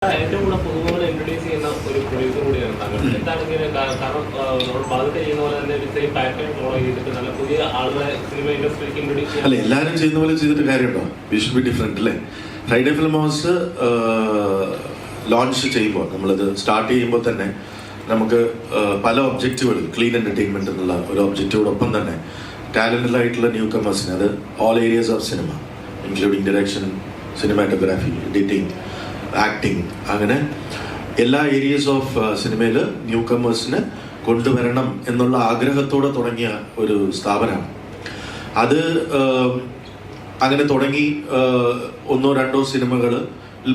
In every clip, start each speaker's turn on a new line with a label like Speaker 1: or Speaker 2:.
Speaker 1: ചെയ്യുന്ന ഒരു ചെയ്യുന്ന പോലെ തന്നെ ഫോളോ നല്ല പുതിയ സിനിമ ഇൻഡസ്ട്രിക്ക്
Speaker 2: അല്ല എല്ലാവരും ചെയ്യുന്ന പോലെ ചെയ്തിട്ട് കാര്യമുണ്ടോ? വി ഷുഡ് ബി ഡിഫറെന്റ് അല്ലേ? ഫ്രൈഡേ ഫിലിം ഹൗസ് ലോഞ്ച് ചെയ്യുമ്പോൾ നമ്മളത് സ്റ്റാർട്ട് ചെയ്യുമ്പോൾ തന്നെ നമുക്ക് പല ഒബ്ജക്റ്റുകൾ ക്ലീൻ എന്റർടൈൻമെന്റ് എന്നുള്ള ഒരു ഒബ്ജക്റ്റോടൊപ്പം തന്നെ ടാലന്റഡ് ആയിട്ടുള്ള ന്യൂ കമേഴ്സിന് അത് all areas of cinema including direction cinematography editing acting അങ്ങനെ എല്ലാ ഏരിയസ് ഓഫ് സിനിമയിൽ ന്യൂ കമേഴ്സിന് കൊണ്ടുവരണം എന്നുള്ള ആഗ്രഹത്തോടെ തുടങ്ങിയ ഒരു സ്ഥാപനമാണ് അത് അങ്ങനെ തുടങ്ങി ഒന്നോ രണ്ടോ സിനിമകൾ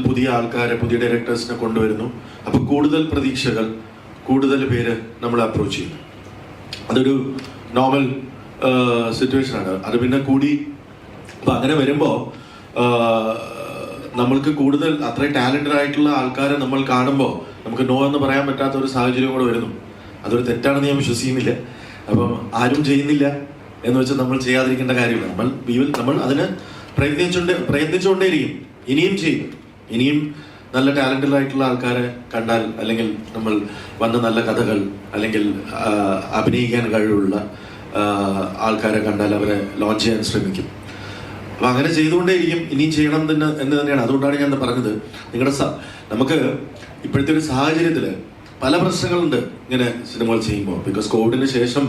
Speaker 2: പുതിയ ആൾക്കാരെ പുതിയ ഡയറക്ടേഴ്സിനെ കൊണ്ടുവരുന്നു. അപ്പം കൂടുതൽ പ്രതീക്ഷകൾ കൂടുതൽ പേര് നമ്മൾ അപ്രോച്ച് ചെയ്യുന്നു. അതൊരു നോർമൽ സിറ്റുവേഷനാണ് അത് പിന്നെ കൂടി അപ്പം അങ്ങനെ വരുമ്പോ ആ, നമ്മൾക്ക് കൂടുതൽ അത്രയും ടാലന്റഡ് ആയിട്ടുള്ള ആൾക്കാരെ നമ്മൾ കാണുമ്പോൾ നമുക്ക് നോ എന്ന് പറയാൻ പറ്റാത്ത ഒരു സാഹചര്യം കൂടെ വരുന്നു. അതൊരു തെറ്റാണെന്ന് ഞാൻ വിശ്വസിക്കുന്നില്ല. അപ്പം ആരും ചെയ്യുന്നില്ല എന്ന് വെച്ചാൽ നമ്മൾ ചെയ്യാതിരിക്കേണ്ട കാര്യമില്ല. നമ്മൾ വിൽ നമ്മൾ അതിന് പ്രയത്നിച്ചുകൊണ്ട് പ്രയത്നിച്ചുകൊണ്ടേയിരിക്കും. ഇനിയും ചെയ്യും. ഇനിയും നല്ല ടാലന്റഡ് ആയിട്ടുള്ള ആൾക്കാരെ കണ്ടാൽ അല്ലെങ്കിൽ നമ്മൾ വന്ന നല്ല കഥകൾ അല്ലെങ്കിൽ അഭിനയിക്കാൻ കഴിവുള്ള ആൾക്കാരെ കണ്ടാൽ അവരെ ലോഞ്ച് ചെയ്യാൻ ശ്രമിക്കും. അപ്പൊ അങ്ങനെ ചെയ്തുകൊണ്ടേയിരിക്കും. ഇനിയും ചെയ്യണം തന്നെ എന്ന് തന്നെയാണ്. അതുകൊണ്ടാണ് ഞാൻ പറഞ്ഞത്. നിങ്ങളുടെ നമുക്ക് ഇപ്പോഴത്തെ ഒരു സാഹചര്യത്തിൽ പല പ്രശ്നങ്ങളുണ്ട് ഇങ്ങനെ സിനിമകൾ ചെയ്യുമ്പോൾ. ബിക്കോസ് കോവിഡിന് ശേഷം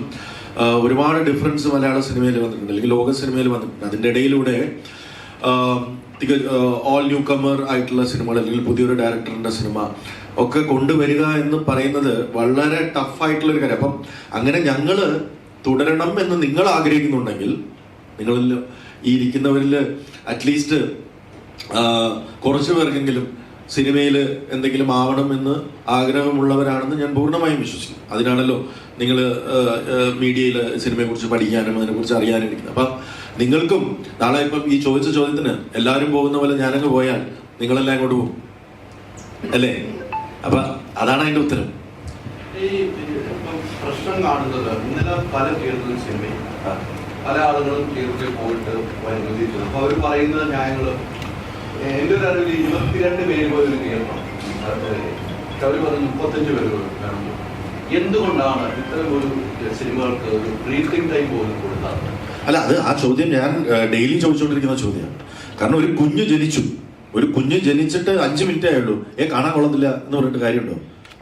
Speaker 2: ഒരുപാട് ഡിഫറൻസ് മലയാള സിനിമയിൽ വന്നിട്ടുണ്ട്. അല്ലെങ്കിൽ ലോക സിനിമയിൽ വന്നിട്ടുണ്ട്. അതിന്റെ ഇടയിലൂടെ ഓൾ ന്യൂ കമർ ആയിട്ടുള്ള സിനിമകൾ അല്ലെങ്കിൽ പുതിയൊരു ഡയറക്ടറിന്റെ സിനിമ ഒക്കെ കൊണ്ടുവരിക എന്ന് പറയുന്നത് വളരെ ടഫ് ആയിട്ടുള്ള ഒരു കാര്യം. അപ്പം അങ്ങനെ ഞങ്ങൾ തുടരണം എന്ന് നിങ്ങൾ ആഗ്രഹിക്കുന്നുണ്ടെങ്കിൽ നിങ്ങളിൽ ഈ ഇരിക്കുന്നവരിൽ അറ്റ്ലീസ്റ്റ് കുറച്ചു പേർക്കെങ്കിലും സിനിമയിൽ എന്തെങ്കിലും ആവണം എന്ന് ആഗ്രഹമുള്ളവരാണെന്ന് ഞാൻ പൂർണമായും വിശ്വസിക്കുന്നു. അതിനാണല്ലോ നിങ്ങൾ മീഡിയയിൽ സിനിമയെക്കുറിച്ച് പഠിക്കാനും അതിനെക്കുറിച്ച് അറിയാനും ഇരിക്കുന്നത്. അപ്പം നിങ്ങൾക്കും നാളെ ഇപ്പം ഈ ചോദിച്ച ചോദ്യത്തിന് എല്ലാവരും പോകുന്ന പോലെ ഞാനങ്ങ് പോയാൽ നിങ്ങളെല്ലാം അങ്ങോട്ട് പോകും? അല്ലേ? അപ്പൊ അതാണ് അതിന്റെ ഉത്തരം.
Speaker 3: ഈ പ്രശ്നം കാണുന്നത് ഇന്നലെ പല തിയേറ്ററിൽ സിനിമയും പല ആളുകളും തിയേറ്ററിൽ പോയിട്ട് അനുവദിച്ചു അപ്പൊ അവർ പറയുന്ന ന്യായങ്ങൾ എന്റെ ഒരു അറിവിൽ ഇരുപത്തിരണ്ട് പേര് പോലും നിയമം അവർ പറഞ്ഞു മുപ്പത്തഞ്ച് പേര് കാണുന്നു എന്തുകൊണ്ടാണ് ഇത്തരം ഒരു സിനിമകൾക്ക് ഒരു ബ്രീത്തിങ് ടൈം പോലും കൊടുക്കാറ്
Speaker 2: അല്ല അത് ആ ചോദ്യം ഞാൻ ഡെയിലി ചോദിച്ചുകൊണ്ടിരിക്കുന്ന ചോദ്യമാണ് കാരണം ഒരു കുഞ്ഞ് ജനിച്ചു. ഒരു കുഞ്ഞ് ജനിച്ചിട്ട് അഞ്ച് മിനിറ്റ് ആയുള്ളൂ. ഏ കാണാൻ കൊള്ളത്തില്ല എന്ന് പറഞ്ഞിട്ട് കാര്യമുണ്ടോ?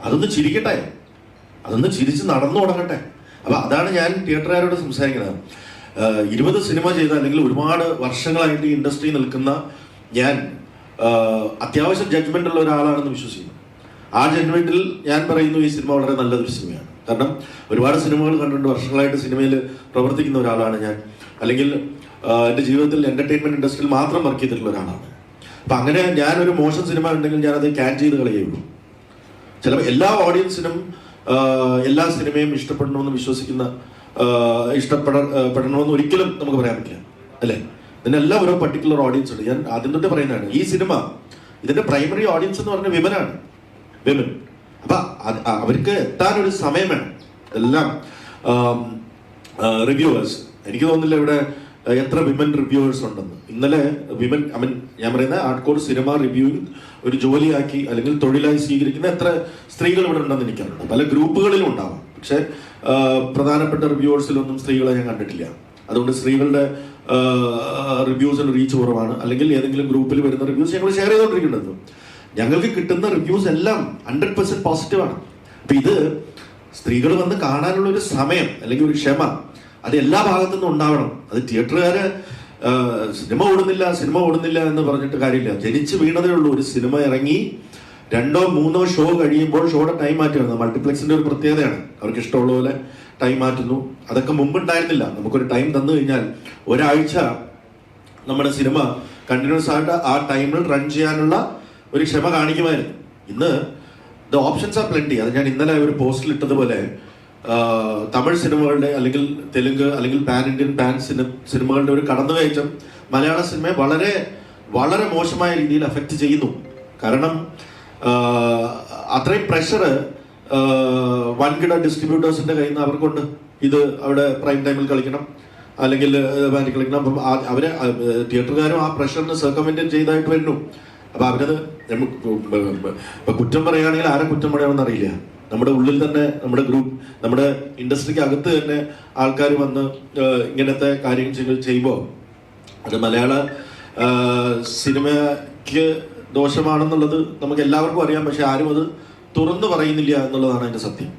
Speaker 2: അതൊന്ന് ചിരിക്കട്ടെ. അതൊന്ന് ചിരിച്ച് നടന്നു തുടങ്ങട്ടെ. അപ്പൊ അതാണ് ഞാൻ തിയേറ്ററുകാരോട് സംസാരിക്കുന്നത്. ഇരുപത് സിനിമ ചെയ്ത അല്ലെങ്കിൽ ഒരുപാട് വർഷങ്ങളായിട്ട് ഈ ഇൻഡസ്ട്രി നിൽക്കുന്ന ഞാൻ അത്യാവശ്യം ജഡ്ജ്മെന്റ് ഉള്ള ഒരാളാണെന്ന് വിശ്വസിക്കുന്നു. ആ ജഡ്ജ്മെന്റിൽ ഞാൻ പറയുന്നു ഈ സിനിമ വളരെ നല്ലൊരു സിനിമയാണ്. കാരണം ഒരുപാട് സിനിമകൾ കണ്ടിട്ടുണ്ട് വർഷങ്ങളായിട്ട് സിനിമയിൽ പ്രവർത്തിക്കുന്ന ഒരാളാണ് ഞാൻ. അല്ലെങ്കിൽ എന്റെ ജീവിതത്തിൽ എന്റർടൈൻമെന്റ് ഇൻഡസ്ട്രിയിൽ മാത്രം വർക്ക് ചെയ്തിട്ടുള്ള ഒരാളാണ്. അപ്പൊ അങ്ങനെ ഞാൻ ഒരു മോശം സിനിമ ഉണ്ടെങ്കിൽ ഞാൻ അത് ക്യാൻ ചെയ്ത് കളയുള്ളൂ. ചില എല്ലാ ഓഡിയൻസിനും എല്ലാ സിനിമയും ഇഷ്ടപ്പെടണമെന്ന് വിശ്വസിക്കുന്ന ഇഷ്ടപ്പെട പെടണമെന്ന് ഒരിക്കലും നമുക്ക് പറയാൻ പറ്റില്ല. അല്ലേ? ഇതിനെല്ലാം ഓരോ പർട്ടിക്കുലർ ഓഡിയൻസ് ഉണ്ട്. ഞാൻ ആദ്യം തൊട്ട് പറയുന്നതാണ് ഈ സിനിമ ഇതിന്റെ പ്രൈമറി ഓഡിയൻസ് എന്ന് പറഞ്ഞ വിമനാണ് വിമൻ അപ്പൊ അവർക്ക് എത്താൻ ഒരു സമയം വേണം. എല്ലാം റിവ്യൂവേഴ്സ് എനിക്ക് തോന്നുന്നില്ല ഇവിടെ എത്ര വിമൻ റിവ്യൂവേഴ്സ് ഉണ്ടെന്ന്. ഇന്നലെ വിമൻ ഐ മീൻ ഞാൻ പറയുന്ന ആർട്ട്കോർ സിനിമ റിവ്യൂവിംഗ് ഒരു ജോലിയാക്കി അല്ലെങ്കിൽ തൊഴിലായി സ്വീകരിക്കുന്ന എത്ര സ്ത്രീകൾ ഇവിടെ ഉണ്ടെന്ന് എനിക്കറിയില്ല. പല ഗ്രൂപ്പുകളിലും ഉണ്ടാവാം. പക്ഷെ പ്രധാനപ്പെട്ട റിവ്യൂവേഴ്സിലൊന്നും സ്ത്രീകളെ ഞാൻ കണ്ടിട്ടില്ല. അതുകൊണ്ട് സ്ത്രീകളുടെ റിവ്യൂസിന് റീച്ച് കുറവാണ്. അല്ലെങ്കിൽ ഏതെങ്കിലും ഗ്രൂപ്പിൽ വരുന്ന റിവ്യൂസ് ഞങ്ങൾ ഷെയർ ചെയ്തുകൊണ്ടിരിക്കുന്നത് ഞങ്ങൾക്ക് കിട്ടുന്ന റിവ്യൂസ് എല്ലാം ഹൺഡ്രഡ് പെർസെന്റ് പോസിറ്റീവ് ആണ്. അപ്പൊ ഇത് സ്ത്രീകൾ വന്ന് കാണാനുള്ള ഒരു സമയം അല്ലെങ്കിൽ ഒരു ക്ഷമ അത് എല്ലാ ഭാഗത്തു നിന്നും ഉണ്ടാവണം. അത് തിയേറ്ററുകാര് സിനിമ ഓടുന്നില്ല സിനിമ ഓടുന്നില്ല എന്ന് പറഞ്ഞിട്ട് കാര്യമില്ല. ജനിച്ച് വീണതേ ഉള്ളൂ. ഒരു സിനിമ ഇറങ്ങി രണ്ടോ മൂന്നോ ഷോ കഴിയുമ്പോൾ ഷോയുടെ ടൈം മാറ്റി വരുന്നത് മൾട്ടിപ്ലക്സിന്റെ ഒരു പ്രത്യേകതയാണ്. അവർക്ക് ഇഷ്ടമുള്ള പോലെ ടൈം മാറ്റുന്നു. അതൊക്കെ മുമ്പ് ഉണ്ടായിരുന്നില്ല നമുക്കൊരു ടൈം തന്നു കഴിഞ്ഞാൽ ഒരാഴ്ച നമ്മുടെ സിനിമ കണ്ടിന്യൂസ് ആയിട്ട് ആ ടൈമിൽ റൺ ചെയ്യാനുള്ള ഒരു ക്ഷമ കാണിക്കുമായിരുന്നു. ഇന്ന് ദ ഓപ്ഷൻസ് ആർ പ്ലെന്റി അത് ഞാൻ ഇന്നലെ ഒരു പോസ്റ്റിൽ ഇട്ടതുപോലെ തമിഴ് സിനിമകളുടെ അല്ലെങ്കിൽ തെലുങ്ക് അല്ലെങ്കിൽ പാൻ ഇന്ത്യൻ പാൻ സിനിമ സിനിമകളുടെ ഒരു കടന്നുകയറ്റം മലയാള സിനിമയെ വളരെ വളരെ മോശമായ രീതിയിൽ അഫക്റ്റ് ചെയ്യുന്നു. കാരണം അത്രയും പ്രഷർ വൻകിട ഡിസ്ട്രിബ്യൂട്ടേഴ്സിന്റെ കയ്യിൽ നിന്ന് അവർക്കുണ്ട്. ഇത് അവിടെ പ്രൈം ടൈമിൽ കളിക്കണം. അല്ലെങ്കിൽ ബാൻഡ് കളിക്കണം. അപ്പം അവരെ തിയേറ്ററുകാരും ആ പ്രഷറിന് സർക്കമെന്റ് ചെയ്തായിട്ട് വരുന്നു. അപ്പൊ അവരത് നമുക്ക് കുറ്റം പറയുകയാണെങ്കിൽ ആരെ കുറ്റം പറയണമെന്ന് അറിയില്ല. നമ്മുടെ ഉള്ളിൽ തന്നെ നമ്മുടെ ഗ്രൂപ്പ് നമ്മുടെ ഇൻഡസ്ട്രിക്ക് അകത്ത് തന്നെ ആൾക്കാർ വന്ന് ഇങ്ങനത്തെ കാര്യങ്ങൾ ചെയ്യുമ്പോൾ അത് മലയാള സിനിമയ്ക്ക് ദോഷമാണെന്നുള്ളത് നമുക്ക് എല്ലാവർക്കും അറിയാം പക്ഷെ ആരും അത് തുറന്നു പറയുന്നില്ല എന്നുള്ളതാണ് അതിന്റെ സത്യം.